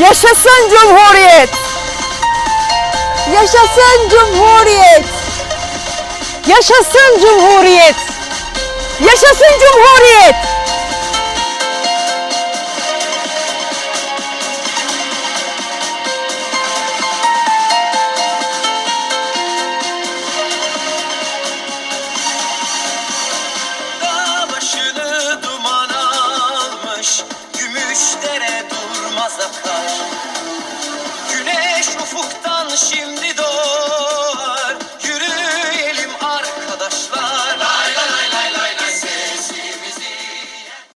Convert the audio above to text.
Yaşasın Cumhuriyet! Yaşasın Cumhuriyet! Yaşasın Cumhuriyet! Yaşasın Cumhuriyet! Başını duman almış, gümüşlere durmaz akar.